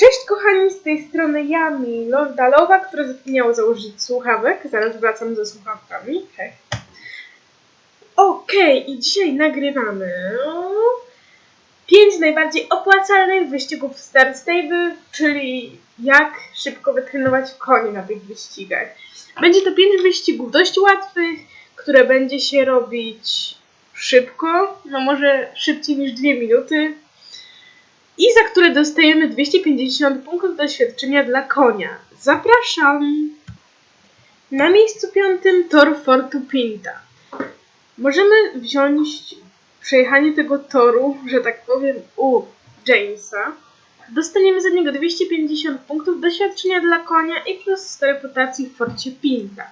Cześć kochani, z tej strony ja, Milo Dalowa, która zapomniała założyć słuchawek. Zaraz wracam ze słuchawkami. Hej. Okej, i dzisiaj nagrywamy 5 najbardziej opłacalnych wyścigów w Star Stable, czyli jak szybko wytrenować konie na tych wyścigach. Będzie to 5 wyścigów dość łatwych, które będzie się robić szybko, no może szybciej niż 2 minuty i za które dostajemy 250 punktów doświadczenia dla konia. Zapraszam! Na miejscu piątym tor Fortu Pinta. Możemy wziąć przejechanie tego toru, że tak powiem, u Jamesa. Dostaniemy za niego 250 punktów doświadczenia dla konia i plus 100 reputacji w Forcie Pinta.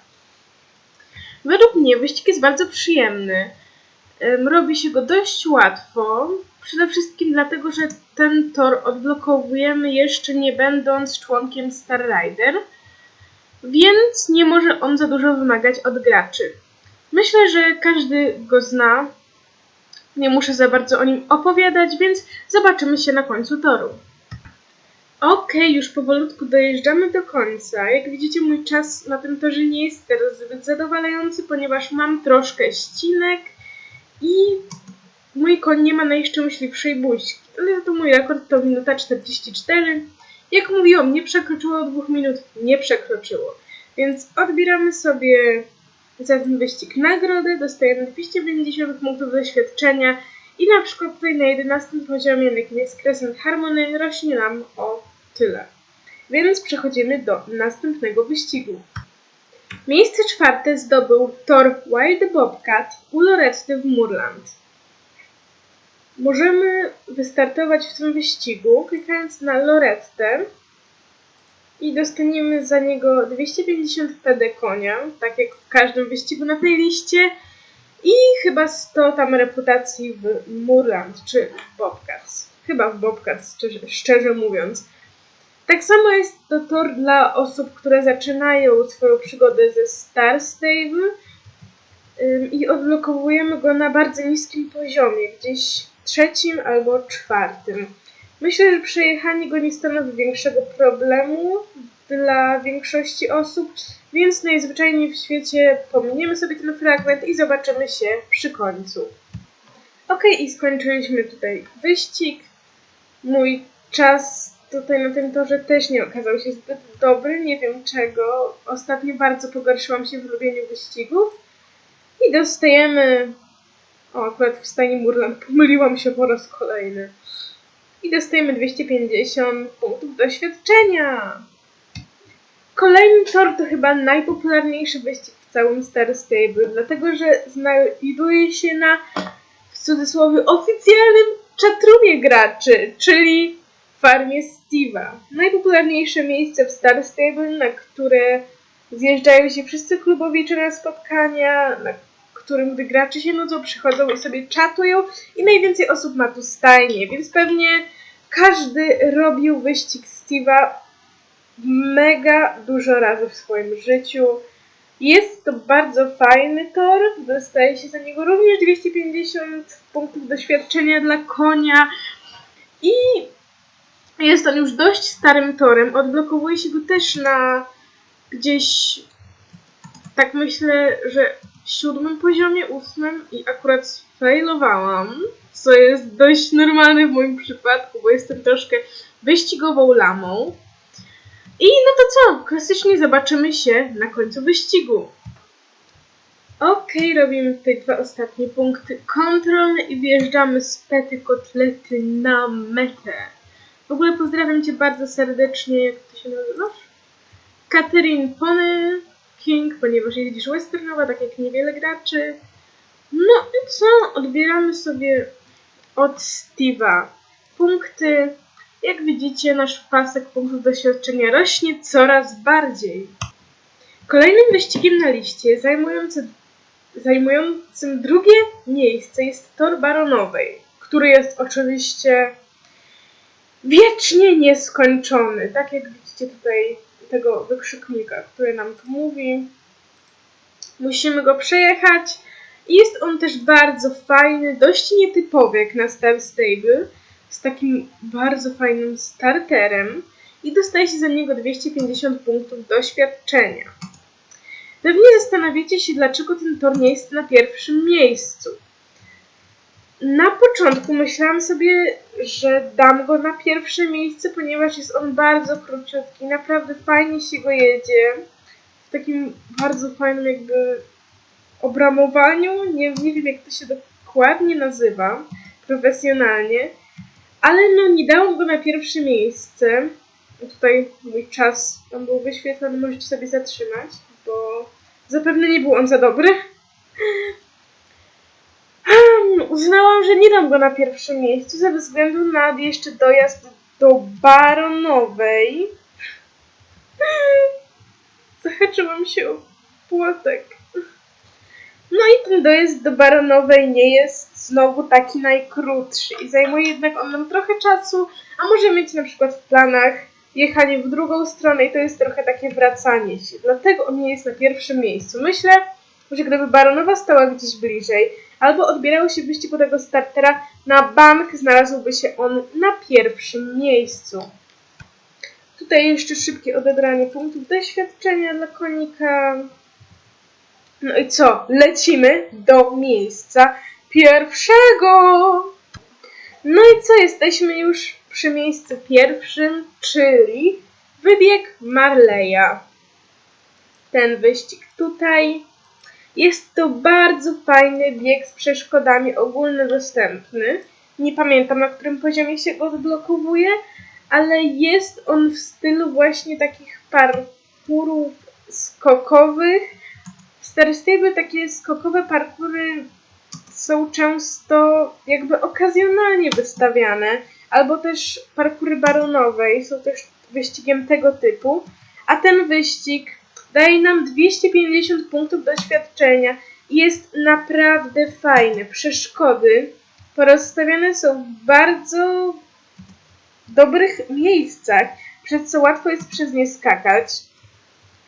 Według mnie wyścig jest bardzo przyjemny. Robi się go dość łatwo. Przede wszystkim dlatego, że ten tor odblokowujemy jeszcze nie będąc członkiem Star Rider, więc nie może on za dużo wymagać od graczy. Myślę, że każdy go zna. Nie muszę za bardzo o nim opowiadać, więc zobaczymy się na końcu toru. Okej, już powolutku dojeżdżamy do końca. Jak widzicie, mój czas na tym torze nie jest teraz zbyt zadowalający, ponieważ mam troszkę ścinek i mój koń nie ma najszczęśliwszej buźki. Ale to mój rekord to minuta 44. Jak mówiłam, nie przekroczyło dwóch minut, nie przekroczyło. Więc odbieramy sobie za ten wyścig nagrodę, dostajemy 250 punktów doświadczenia i na przykład tutaj na 11 poziomie, na jakim jest Crescent Harmony, rośnie nam o tyle. Więc przechodzimy do następnego wyścigu. Miejsce czwarte zdobył tor Wild Bobcat u w Murland. Możemy wystartować w tym wyścigu klikając na Lorettę i dostaniemy za niego 250 PD konia, tak jak w każdym wyścigu na tej liście i chyba 100 tam reputacji w Murland czy w Bobcats. Chyba w Bobcats, szczerze mówiąc. Tak samo jest to tor dla osób, które zaczynają swoją przygodę ze Star Stable i odblokowujemy go na bardzo niskim poziomie, gdzieś trzecim albo czwartym. Myślę, że przejechanie go nie stanowi większego problemu dla większości osób, więc najzwyczajniej w świecie pominiemy sobie ten fragment i zobaczymy się przy końcu. Ok, i skończyliśmy tutaj wyścig. Mój czas tutaj na tym torze też nie okazał się zbyt dobry, nie wiem czego. Ostatnio bardzo pogorszyłam się w lubieniu wyścigów. I dostajemy o, akurat w stanie Murland pomyliłam się po raz kolejny. I dostajemy 250 punktów doświadczenia. Kolejny tor to chyba najpopularniejszy wyścig w całym Star Stable, dlatego że znajduje się na w cudzysłowie oficjalnym czatrumie graczy, czyli farmie Steve'a. Najpopularniejsze miejsce w Star Stable, na które zjeżdżają się wszyscy klubowicze na spotkania, na którym gdy gracze się nudzą, przychodzą i sobie czatują i najwięcej osób ma tu stajnie, więc pewnie każdy robił wyścig Steve'a mega dużo razy w swoim życiu. Jest to bardzo fajny tor, dostaje się za niego również 250 punktów doświadczenia dla konia i jest on już dość starym torem, odblokowuje się go też na gdzieś tak myślę, że siódmym poziomie, ósmym i akurat sfailowałam, co jest dość normalne w moim przypadku, bo jestem troszkę wyścigową lamą. I no to co? Klasycznie zobaczymy się na końcu wyścigu. Okej, robimy tutaj dwa ostatnie punkty kontrolne i wjeżdżamy z pety kotlety na metę. W ogóle pozdrawiam Cię bardzo serdecznie, jak Ty się nazywasz? Catherine Pony King, ponieważ jeździsz westernowa, tak jak niewiele graczy. No i co? Odbieramy sobie od Steve'a punkty. Jak widzicie, nasz pasek punktów doświadczenia rośnie coraz bardziej. Kolejnym wyścigiem na liście zajmujący, zajmującym drugie miejsce jest tor baronowej, który jest oczywiście wiecznie nieskończony. Tak jak widzicie tutaj tego wykrzyknika, który nam tu mówi. Musimy go przejechać. Jest on też bardzo fajny, dość nietypowy jak na Star Stable, z takim bardzo fajnym starterem. i dostaje się za niego 250 punktów doświadczenia. Pewnie zastanawiacie się, dlaczego ten tor nie jest na pierwszym miejscu. Na początku myślałam sobie, że dam go na pierwsze miejsce, ponieważ jest on bardzo króciutki, naprawdę fajnie się go jedzie. W takim bardzo fajnym jakby obramowaniu, nie, nie wiem jak to się dokładnie nazywa profesjonalnie, ale no nie dałam go na pierwsze miejsce. Tutaj mój czas tam był wyświetlony, możecie sobie zatrzymać, bo zapewne nie był on za dobry. Uznałam, że nie dam go na pierwszym miejscu ze względu na jeszcze dojazd do Baronowej. Zahaczyłam się o płotek. No i ten dojazd do Baronowej nie jest znowu taki najkrótszy i zajmuje jednak on nam trochę czasu, a może mieć na przykład w planach jechanie w drugą stronę i to jest trochę takie wracanie się. Dlatego on nie jest na pierwszym miejscu. Myślę, że gdyby Baronowa stała gdzieś bliżej, albo odbierało się wyścigu tego startera, na bank znalazłby się on na pierwszym miejscu. Tutaj jeszcze szybkie odebranie punktów doświadczenia dla konika. No i co? Lecimy do miejsca pierwszego. No i co? Jesteśmy już przy miejscu pierwszym, czyli wybieg Marleya. Ten wyścig tutaj. Jest to bardzo fajny bieg z przeszkodami ogólnodostępny. Nie pamiętam na którym poziomie się go odblokowuje, ale jest on w stylu właśnie takich parkurów skokowych. W Star Stable takie skokowe parkury są często jakby okazjonalnie wystawiane, albo też parkury baronowej są też wyścigiem tego typu, a ten wyścig daje nam 250 punktów doświadczenia jest naprawdę fajny. Przeszkody porozstawiane są w bardzo dobrych miejscach, przez co łatwo jest przez nie skakać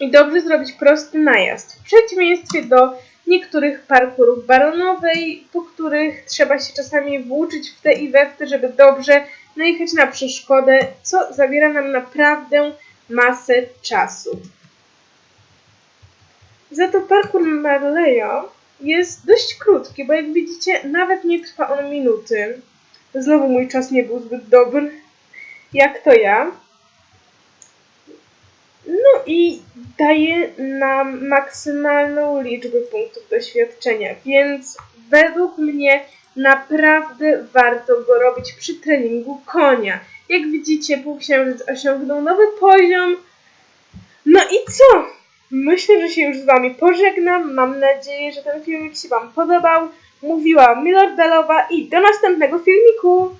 i dobrze zrobić prosty najazd. W przeciwieństwie do niektórych parkurów baronowej, po których trzeba się czasami włóczyć w te i we w te, żeby dobrze najechać na przeszkodę, co zabiera nam naprawdę masę czasu. Za to parkour Marleyo jest dość krótki, bo jak widzicie, nawet nie trwa on minuty. Znowu mój czas nie był zbyt dobry, jak to ja. No i daje nam maksymalną liczbę punktów doświadczenia, więc według mnie naprawdę warto go robić przy treningu konia. Jak widzicie, półksiężyc osiągnął nowy poziom. No i co? Myślę, że się już z Wami pożegnam. Mam nadzieję, że ten filmik się Wam podobał. Mówiła Milordelowa i do następnego filmiku!